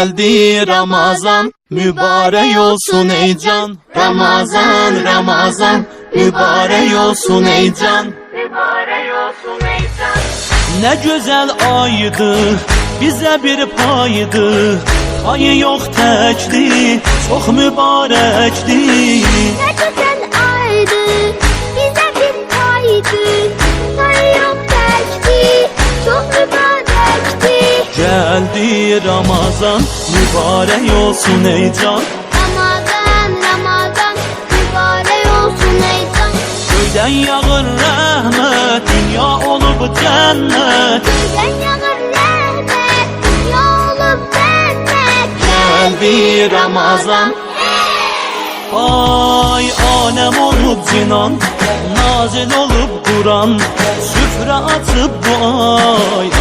Geldi Ramazan. Mübarek olsun ey can. Ramazan Ramazan. Mübarek olsun ey can. Mübarek olsun ey can. Ne güzel aydı bize bir paydı. Ayı yok tekti çok mübarekti. Ne güzel Geldi Ramazan. Mübarek olsun ey can. Ramazan, Ramazan, mübarek olsun ey can. Köyden yağır rahmet dünya olup cennet. Gülden yağır rahmet, dünya olup cennet. Geldi Ramazan. Ay alem olup cinan Nazil olup Kur'an Süfre atıp bu ay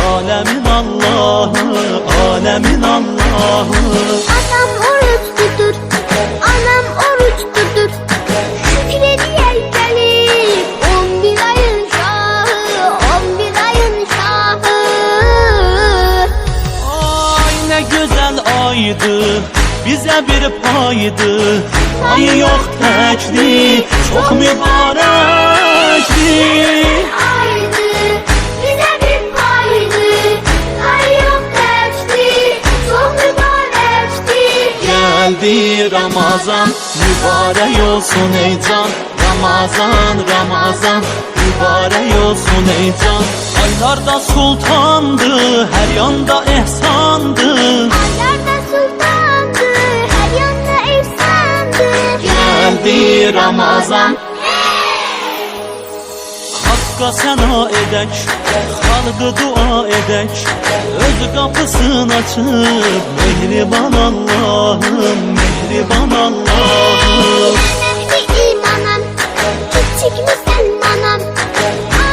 Alemin Allah'ı Anam oruç tutur, anam oruç tutur. Şükrediye gelir, on bir ayın şahı, on bir ayın şahı. Ay ne güzel aydı Bize bir paydı Ayı yok tekli Çok mübarekti Geldi Ramazan. Mübarek olsun ey can. Ramazan Ramazan. Mübarek olsun ey can. Aylarda sultandı Her yanda ehsandı. Aylarda sultandı, her yanda efsandı. Geldi Ramazan Hakka sena edek Halkı dua edek Öz kapısını açıp Mehriban Allah'ım Mehriban Allah'ım Ehli imanam, küçük Müslümanam.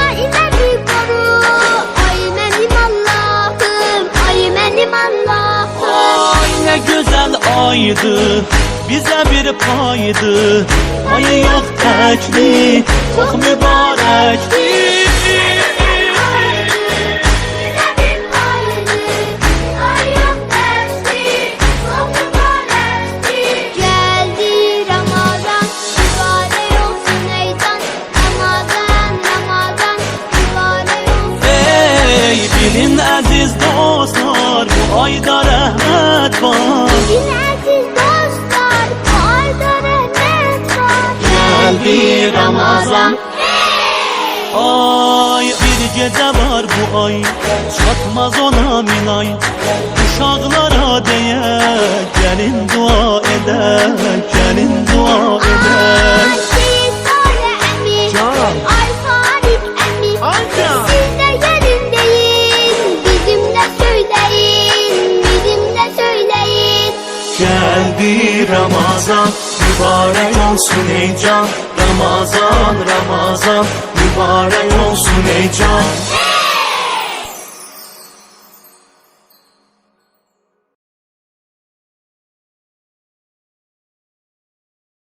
Aile bir koru, ay benim Allah'ım, ay benim Allah'ım. Ay ne güzel aydı Bize bir paydı. Ayı yok tekli. Çok mübarekti. Bilin aziz dostlar Bu ayda rahmet var Geldi Ramazan Ay bir gece var bu ay Çatmaz ona minay Uşaklara diye Gelin dua eder Gelin dua eder. Ay Sare emmi, ay Farik emmi. Siz de yerindeyim, bizim de söyleyin, bizim de söyleyin. Geldi Ramazan Mübarek olsun ey can. Ramazan Ramazan. Mübarek olsun ey can